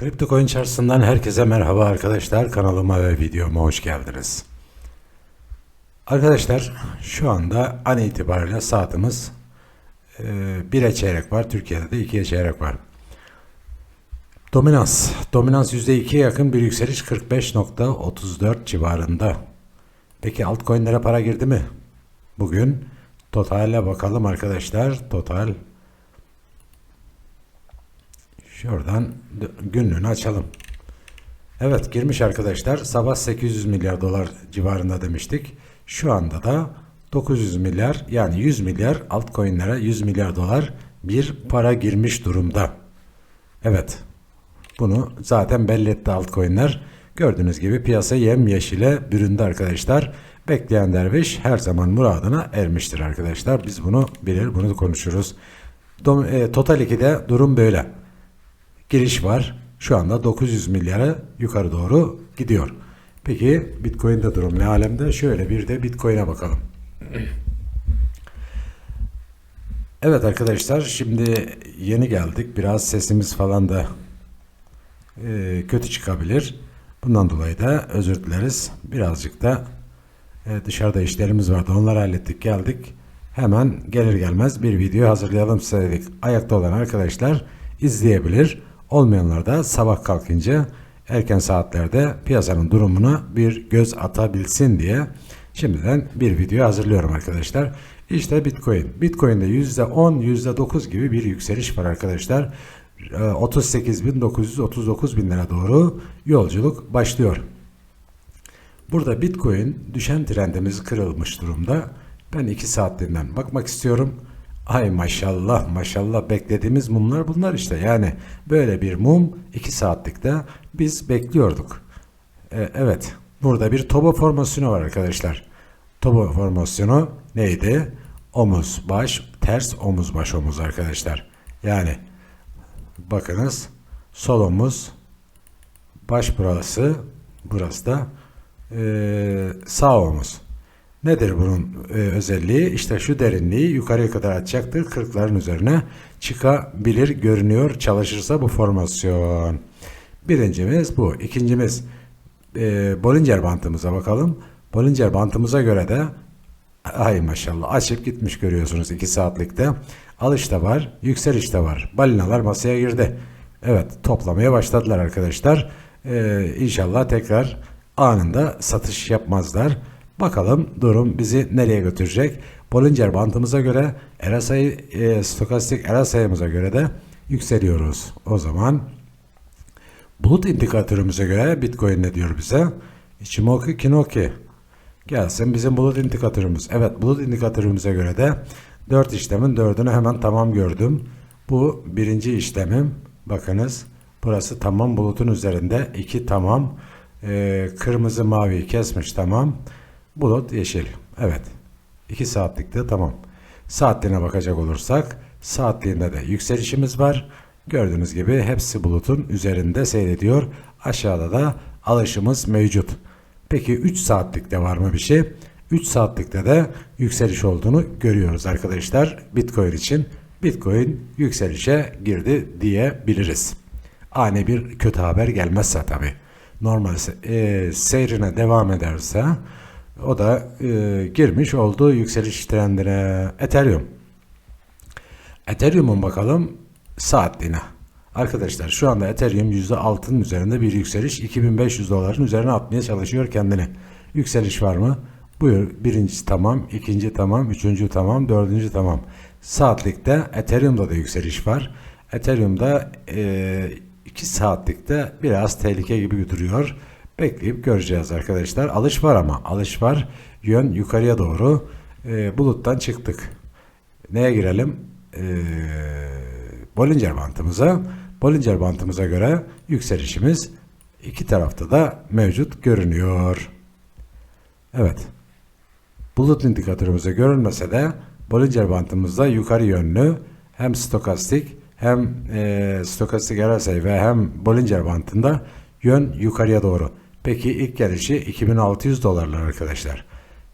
Bitcoin çarşısından herkese merhaba arkadaşlar. Kanalıma ve videoma hoş geldiniz. Arkadaşlar şu anda an itibariyle saatimiz e, 1'e çeyrek var. Türkiye'de de 2'ye çeyrek var. Dominans. Dominans %2'ye yakın bir yükseliş 45.34 civarında. Peki altcoin'lere para girdi mi? Bugün totale bakalım arkadaşlar. Total Şuradan günlüğünü açalım. Evet girmiş arkadaşlar. Sabah 800 milyar dolar civarında demiştik. Şu anda da 900 milyar yani 100 milyar altcoin'lere 100 milyar dolar bir para girmiş durumda. Evet. Bunu zaten belli etti altcoin'ler. Gördüğünüz gibi piyasa yem yeşile büründü arkadaşlar. Bekleyen derviş her zaman muradına ermiştir arkadaşlar. Biz bunu bilir, bunu konuşuruz. E, Total 2'de durum böyle giriş var. Şu anda 900 milyara yukarı doğru gidiyor. Peki Bitcoin'de durum ne alemde? Şöyle bir de Bitcoin'e bakalım. Evet arkadaşlar şimdi yeni geldik. Biraz sesimiz falan da e, kötü çıkabilir. Bundan dolayı da özür dileriz. Birazcık da e, dışarıda işlerimiz vardı. Onları hallettik geldik. Hemen gelir gelmez bir video hazırlayalım size dedik. Ayakta olan arkadaşlar izleyebilir. Olmayanlar da sabah kalkınca erken saatlerde piyasanın durumuna bir göz atabilsin diye şimdiden bir video hazırlıyorum arkadaşlar. İşte Bitcoin. Bitcoin'de %10, %9 gibi bir yükseliş var arkadaşlar. 38.939 bin lira doğru yolculuk başlıyor. Burada Bitcoin düşen trendimiz kırılmış durumda. Ben 2 saatliğinden bakmak istiyorum. Ay maşallah maşallah beklediğimiz mumlar bunlar işte. Yani böyle bir mum 2 saatlikte biz bekliyorduk. Ee, evet burada bir toba formasyonu var arkadaşlar. Toba formasyonu neydi? Omuz baş ters omuz baş omuz arkadaşlar. Yani bakınız sol omuz baş burası burası da e, sağ omuz. Nedir bunun e, özelliği? İşte şu derinliği yukarıya kadar açacaktır. Kırkların üzerine çıkabilir görünüyor çalışırsa bu formasyon. Birincimiz bu. İkincimiz e, Bollinger bantımıza bakalım. Bollinger bantımıza göre de ay maşallah açıp gitmiş görüyorsunuz 2 saatlikte. Alış da var, yükseliş de var. Balinalar masaya girdi. Evet toplamaya başladılar arkadaşlar. Ee, inşallah tekrar anında satış yapmazlar. Bakalım durum bizi nereye götürecek? Bollinger bantımıza göre RSI, e, stokastik RSI'mize göre de yükseliyoruz. O zaman bulut indikatörümüze göre Bitcoin ne diyor bize? Ichimoku Kinoki. Gelsin bizim bulut indikatörümüz. Evet bulut indikatörümüze göre de 4 işlemin 4'ünü hemen tamam gördüm. Bu birinci işlemim. Bakınız burası tamam bulutun üzerinde. 2 tamam. Ee, kırmızı mavi kesmiş tamam. Bulut yeşil. Evet. 2 saatlikte tamam. Saatliğine bakacak olursak saatliğinde de yükselişimiz var. Gördüğünüz gibi hepsi bulutun üzerinde seyrediyor. Aşağıda da alışımız mevcut. Peki 3 saatlikte var mı bir şey? 3 saatlikte de yükseliş olduğunu görüyoruz arkadaşlar. Bitcoin için Bitcoin yükselişe girdi diyebiliriz. Ani bir kötü haber gelmezse tabi. Normal e, seyrine devam ederse o da e, girmiş oldu yükseliş trendine. Ethereum. Ethereum'un bakalım saatliğine. Arkadaşlar şu anda Ethereum %6'nın üzerinde bir yükseliş. 2500 doların üzerine atmaya çalışıyor kendini. Yükseliş var mı? Buyur. Birincisi tamam. ikinci tamam. Üçüncü tamam. Dördüncü tamam. Saatlikte Ethereum'da da yükseliş var. Ethereum'da 2 e, saatlikte biraz tehlike gibi götürüyor. Bekleyip göreceğiz arkadaşlar. Alış var ama alış var. Yön yukarıya doğru. E, buluttan çıktık. Neye girelim? E, Bollinger bantımıza. Bollinger bantımıza göre yükselişimiz iki tarafta da mevcut görünüyor. Evet. Bulut indikatörümüze görünmese de Bollinger bantımızda yukarı yönlü hem stokastik hem e, stokastik RSI ve hem Bollinger bantında yön yukarıya doğru. Peki ilk gelişi 2600 dolarlar arkadaşlar.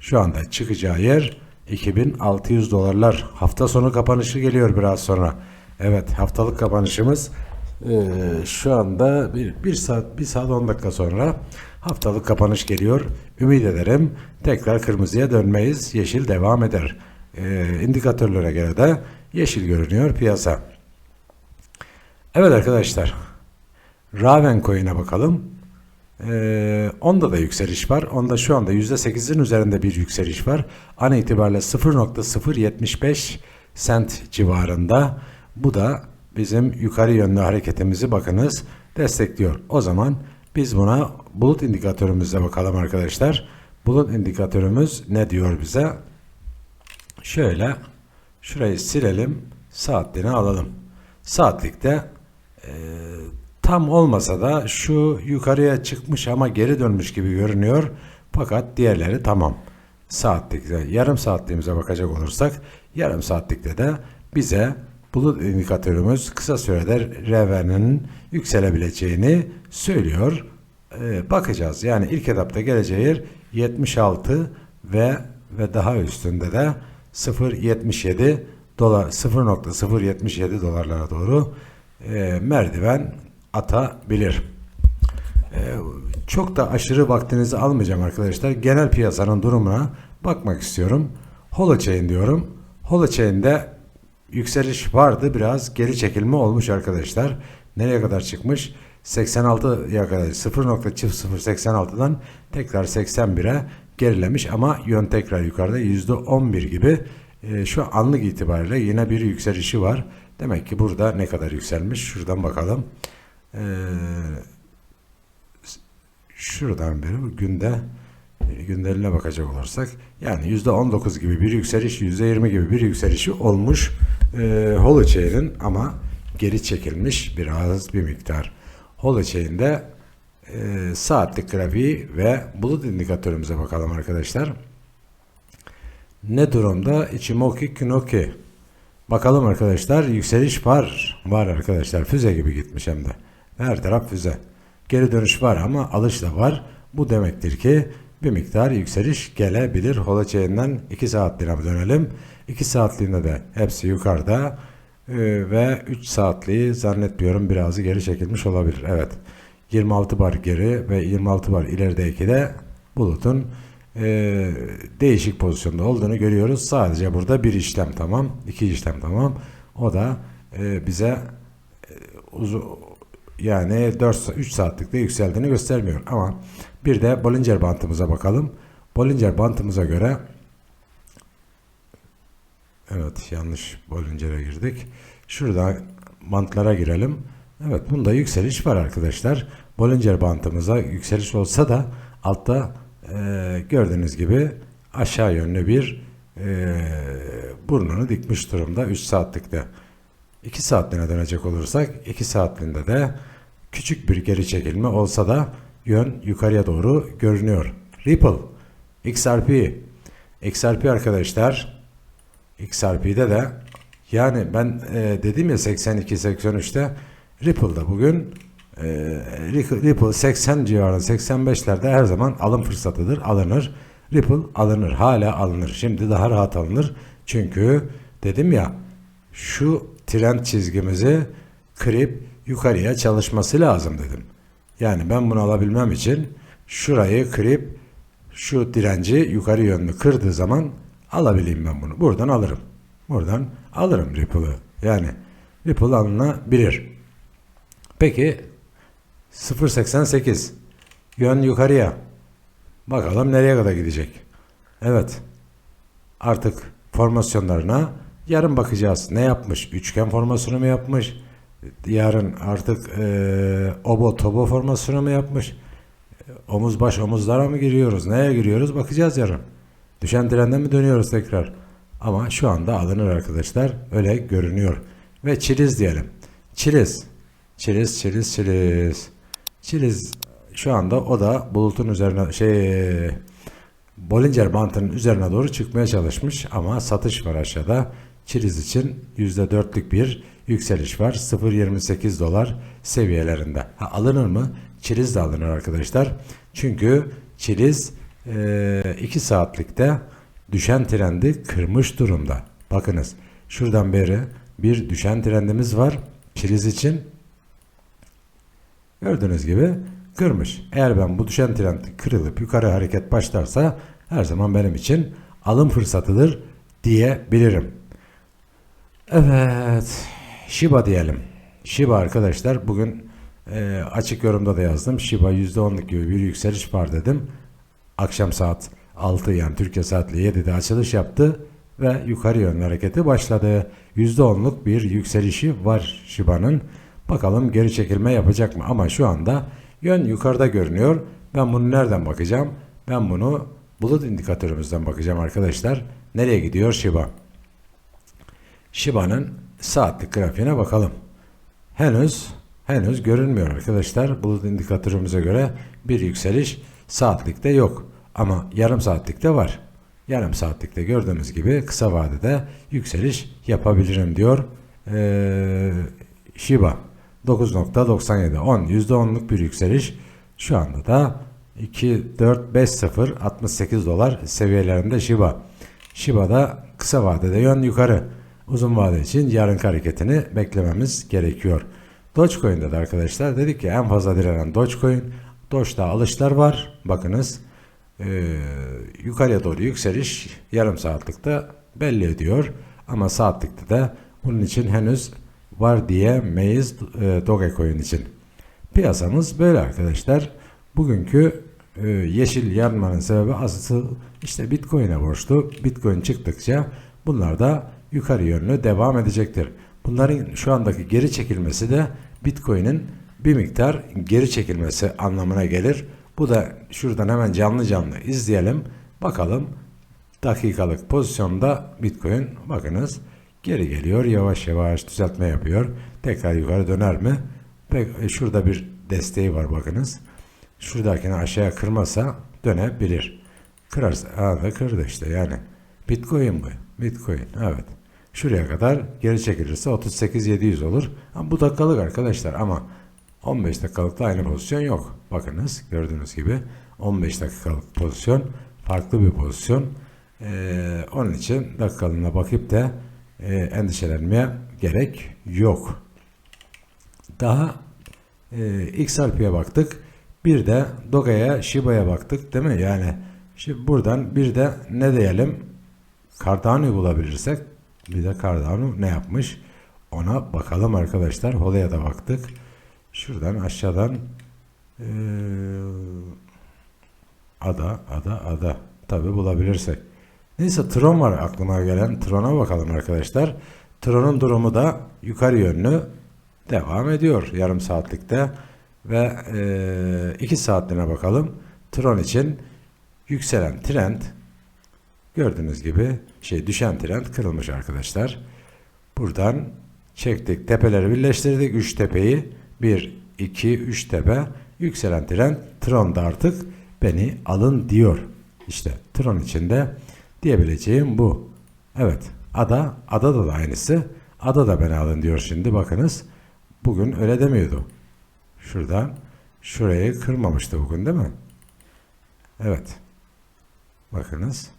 Şu anda çıkacağı yer 2600 dolarlar. Hafta sonu kapanışı geliyor biraz sonra. Evet haftalık kapanışımız Ee, şu anda bir, bir saat bir saat 10 dakika sonra haftalık kapanış geliyor. Ümit ederim tekrar kırmızıya dönmeyiz. Yeşil devam eder. Ee, indikatörlere göre de yeşil görünüyor piyasa. Evet arkadaşlar. Raven coin'e bakalım. Ee, onda da yükseliş var. Onda şu anda %8'in üzerinde bir yükseliş var. An itibariyle 0.075 sent civarında. Bu da bizim yukarı yönlü hareketimizi bakınız destekliyor. O zaman biz buna bulut indikatörümüze bakalım arkadaşlar. Bulut indikatörümüz ne diyor bize? Şöyle şurayı silelim. Saatliğini alalım. Saatlikte e, tam olmasa da şu yukarıya çıkmış ama geri dönmüş gibi görünüyor. Fakat diğerleri tamam. Saatlikte yarım saatliğimize bakacak olursak yarım saatlikte de bize bulut indikatörümüz kısa sürede revenin yükselebileceğini söylüyor. Ee, bakacağız. Yani ilk etapta geleceği yer 76 ve ve daha üstünde de 0.77 dolar 0.077 dolarlara doğru e, merdiven atabilir. E, çok da aşırı vaktinizi almayacağım arkadaşlar. Genel piyasanın durumuna bakmak istiyorum. Holochain diyorum. Holochain'de yükseliş vardı. Biraz geri çekilme olmuş arkadaşlar. Nereye kadar çıkmış? 86'ya kadar 0.086'dan tekrar 81'e gerilemiş ama yön tekrar yukarıda %11 gibi e, şu anlık itibariyle yine bir yükselişi var. Demek ki burada ne kadar yükselmiş? Şuradan bakalım. Ee, şuradan beri günde gündeline bakacak olursak yani %19 gibi bir yükseliş, %20 gibi bir yükselişi olmuş e, Holochain'in ama geri çekilmiş biraz bir miktar. Holochain'de e, saatlik grafiği ve bulut indikatörümüze bakalım arkadaşlar. Ne durumda? Ichimoku Kinoki. Bakalım arkadaşlar yükseliş var. Var arkadaşlar füze gibi gitmiş hem de. Her taraf füze. Geri dönüş var ama alış da var. Bu demektir ki bir miktar yükseliş gelebilir. Holochain'den 2 saatliğine dönelim. 2 saatliğinde de hepsi yukarıda ee, ve 3 saatliği zannetmiyorum birazı geri çekilmiş olabilir. Evet 26 bar geri ve 26 bar ilerideki de bulutun e, değişik pozisyonda olduğunu görüyoruz. Sadece burada bir işlem tamam, iki işlem tamam. O da e, bize e, uzun yani 4 3 saatlikte yükseldiğini göstermiyor. Ama bir de Bollinger bantımıza bakalım. Bollinger bantımıza göre Evet yanlış Bollinger'e girdik. Şurada bantlara girelim. Evet bunda yükseliş var arkadaşlar. Bollinger bantımıza yükseliş olsa da altta e, gördüğünüz gibi aşağı yönlü bir e, burnunu dikmiş durumda 3 saatlikte. 2 saatliğine dönecek olursak 2 saatliğinde de küçük bir geri çekilme olsa da yön yukarıya doğru görünüyor. Ripple, XRP, XRP arkadaşlar XRP'de de yani ben e, dedim ya 82-83'te Ripple'da bugün e, Ripple 80 civarında 85'lerde her zaman alım fırsatıdır alınır. Ripple alınır hala alınır. Şimdi daha rahat alınır. Çünkü dedim ya şu trend çizgimizi kırıp yukarıya çalışması lazım dedim. Yani ben bunu alabilmem için şurayı kırıp şu direnci yukarı yönlü kırdığı zaman alabileyim ben bunu. Buradan alırım. Buradan alırım Ripple'ı. Yani Ripple alınabilir. Peki 0.88 yön yukarıya. Bakalım nereye kadar gidecek. Evet. Artık formasyonlarına yarın bakacağız. Ne yapmış? Üçgen formasyonu mu yapmış? Yarın artık e, obo tobo formasyonu mu yapmış? Omuz baş omuzlara mı giriyoruz? Neye giriyoruz? Bakacağız yarın. Düşen trenden mi dönüyoruz tekrar? Ama şu anda alınır arkadaşlar. Öyle görünüyor. Ve çiliz diyelim. Çiliz. Çiliz, çiliz, çiliz. Çiliz şu anda o da bulutun üzerine şey Bollinger bantının üzerine doğru çıkmaya çalışmış ama satış var aşağıda. Çiliz için %4'lük bir yükseliş var. 0.28 dolar seviyelerinde. Ha, alınır mı? Çiliz de alınır arkadaşlar. Çünkü Çiliz 2 e, saatlikte düşen trendi kırmış durumda. Bakınız şuradan beri bir düşen trendimiz var. Çiliz için Gördüğünüz gibi kırmış. Eğer ben bu düşen trend kırılıp yukarı hareket başlarsa her zaman benim için alım fırsatıdır diyebilirim. Evet. Shiba diyelim. Shiba arkadaşlar bugün e, açık yorumda da yazdım. Shiba %10'luk gibi bir yükseliş var dedim. Akşam saat 6 yani Türkiye saatli 7'de açılış yaptı ve yukarı yönlü hareketi başladı. %10'luk bir yükselişi var Shiba'nın. Bakalım geri çekilme yapacak mı? Ama şu anda yön yukarıda görünüyor. Ben bunu nereden bakacağım? Ben bunu bulut indikatörümüzden bakacağım arkadaşlar. Nereye gidiyor Shiba? Shiba'nın saatlik grafiğine bakalım. Henüz henüz görünmüyor arkadaşlar. Bulut indikatörümüze göre bir yükseliş saatlikte yok. Ama yarım saatlikte var. Yarım saatlikte gördüğümüz gibi kısa vadede yükseliş yapabilirim diyor ee, Shiba. 9.97 10 %10'luk bir yükseliş. Şu anda da 2 4 5 0 68 dolar seviyelerinde Shiba. Shiba'da kısa vadede yön yukarı. Uzun vade için yarınki hareketini beklememiz gerekiyor. Dogecoin'de de arkadaşlar dedik ki en fazla direnen Dogecoin. Doge'da alışlar var. Bakınız e, yukarıya doğru yükseliş yarım saatlikte belli ediyor. Ama saatlikte de bunun için henüz var diyemeyiz e, Dogecoin için. Piyasamız böyle arkadaşlar. Bugünkü e, yeşil yanmanın sebebi asıl işte Bitcoin'e borçlu. Bitcoin çıktıkça bunlar da yukarı yönlü devam edecektir. Bunların şu andaki geri çekilmesi de Bitcoin'in bir miktar geri çekilmesi anlamına gelir. Bu da şuradan hemen canlı canlı izleyelim. Bakalım dakikalık pozisyonda Bitcoin bakınız geri geliyor. Yavaş yavaş düzeltme yapıyor. Tekrar yukarı döner mi? Pek, şurada bir desteği var bakınız. Şuradakini aşağıya kırmasa dönebilir. Kırarsa aa da kırdı işte yani. Bitcoin bu. Bitcoin evet. Şuraya kadar geri çekilirse 38.700 olur. Ama bu dakikalık arkadaşlar ama 15 dakikalıkta aynı pozisyon yok. Bakınız gördüğünüz gibi 15 dakikalık pozisyon farklı bir pozisyon. Ee, onun için dakikalığına bakıp da e, endişelenmeye gerek yok. Daha e, XRP'ye baktık. Bir de Doga'ya, Shiba'ya baktık değil mi? Yani şimdi buradan bir de ne diyelim? Cardano bulabilirsek bir de Cardano ne yapmış? Ona bakalım arkadaşlar. Hoda'ya da baktık. Şuradan aşağıdan ee, ada, ada, ada. Tabi bulabilirsek. Neyse Tron var aklıma gelen. Tron'a bakalım arkadaşlar. Tron'un durumu da yukarı yönlü devam ediyor yarım saatlikte. Ve 2 e, saatliğine bakalım. Tron için yükselen trend gördüğünüz gibi şey düşen trend kırılmış arkadaşlar. Buradan çektik tepeleri birleştirdik. 3 tepeyi 1, 2, 3 tepe yükselen trend Tron'da artık beni alın diyor. İşte Tron içinde diyebileceğim bu. Evet ada, ada da aynısı. Ada da beni alın diyor şimdi bakınız. Bugün öyle demiyordu. Şuradan şurayı kırmamıştı bugün değil mi? Evet. Bakınız.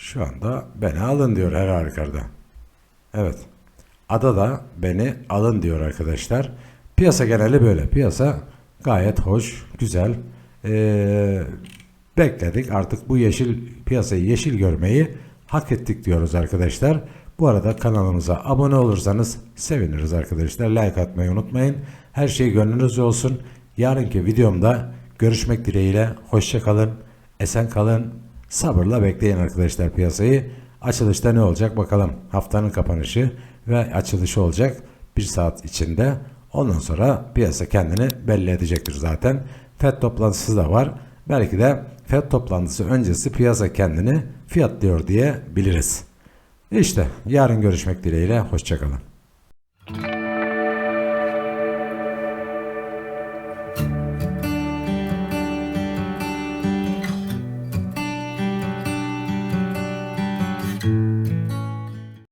Şu anda beni alın diyor her halükarda. Evet. Ada da beni alın diyor arkadaşlar. Piyasa geneli böyle. Piyasa gayet hoş, güzel. Ee, bekledik. Artık bu yeşil piyasayı yeşil görmeyi hak ettik diyoruz arkadaşlar. Bu arada kanalımıza abone olursanız seviniriz arkadaşlar. Like atmayı unutmayın. Her şey gönlünüzce olsun. Yarınki videomda görüşmek dileğiyle. Hoşçakalın. Esen kalın. Sabırla bekleyin arkadaşlar piyasayı. Açılışta ne olacak bakalım. Haftanın kapanışı ve açılışı olacak. Bir saat içinde. Ondan sonra piyasa kendini belli edecektir zaten. FED toplantısı da var. Belki de FED toplantısı öncesi piyasa kendini fiyatlıyor diye biliriz. İşte yarın görüşmek dileğiyle. Hoşçakalın.